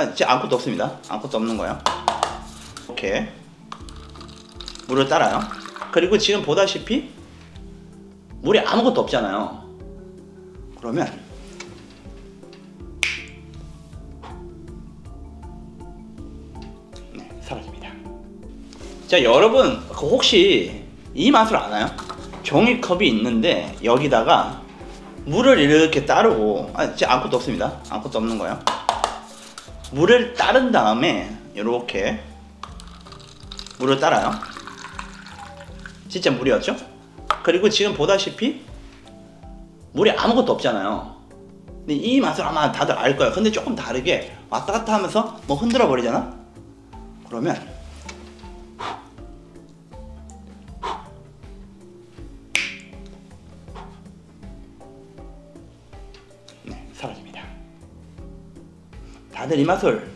아, 진짜 아무것도 없습니다. 아무것도 없는 거예요. 이렇게 물을 따라요. 그리고 지금 보다시피 물이 아무것도 없잖아요. 그러면 네, 사라집니다. 자, 여러분 그 혹시 이 맛을 아나요? 종이컵이 있는데 여기다가 물을 이렇게 따르고 아, 진짜 아무것도 없습니다. 아무것도 없는 거예요. 물을 따른 다음에 이렇게 물을 따라요. 진짜 물이었죠? 그리고 지금 보다시피 물이 아무것도 없잖아요. 근데 이 맛을 아마 다들 알 거예요. 근데 조금 다르게 왔다 갔다 하면서 뭐 흔들어 버리잖아? 그러면 다들 이 맛을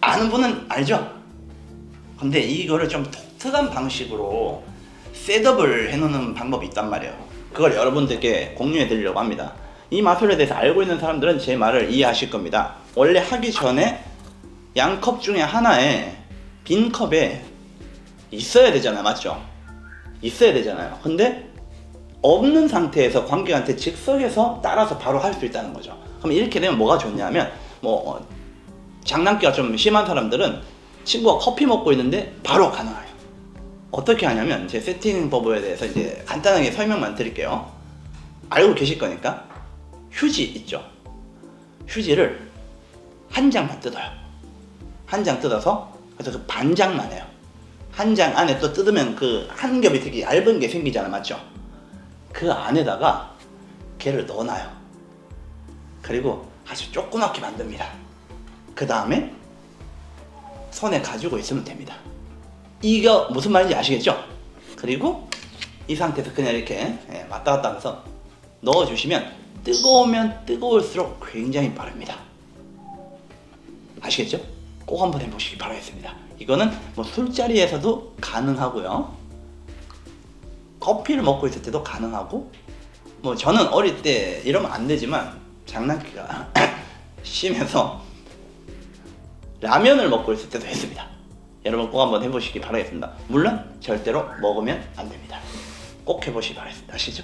아는 분은 알죠? 근데 이거를 좀 독특한 방식으로 셋업을 해놓는 방법이 있단 말이에요. 그걸 여러분들께 공유해 드리려고 합니다. 이 마술에 대해서 알고 있는 사람들은 제 말을 이해하실 겁니다. 원래 하기 전에 양컵 중에 하나에 빈 컵에 있어야 되잖아요. 맞죠? 있어야 되잖아요. 근데 없는 상태에서 관객한테 즉석에서 따라서 바로 할 수 있다는 거죠. 그럼 이렇게 되면 뭐가 좋냐면 뭐 어, 장난기가 좀 심한 사람들은 친구가 커피 먹고 있는데 바로 가능해요. 어떻게 하냐면 제 세팅 법에 대해서 이제 간단하게 설명만 드릴게요. 알고 계실 거니까 휴지 있죠. 휴지를 한 장만 뜯어요. 한 장 뜯어서 그래서 그 반장만 해요. 한 장 안에 또 뜯으면 그 한 겹이 되게 얇은 게 생기잖아, 맞죠? 그 안에다가 걔를 넣어놔요. 그리고 아주 조그맣게 만듭니다. 그 다음에 손에 가지고 있으면 됩니다. 이거 무슨 말인지 아시겠죠? 그리고 이 상태에서 그냥 이렇게 예, 왔다 갔다 하면서 넣어주시면 뜨거우면 뜨거울수록 굉장히 빠릅니다. 아시겠죠? 꼭 한번 해보시기 바라겠습니다. 이거는 뭐 술자리에서도 가능하고요. 커피를 먹고 있을 때도 가능하고 뭐 저는 어릴 때 이러면 안 되지만 장난기가 심해서 라면을 먹고 있을 때도 했습니다. 여러분 꼭 한번 해보시기 바라겠습니다. 물론 절대로 먹으면 안 됩니다. 꼭 해보시기 바라겠습니다. 아시죠?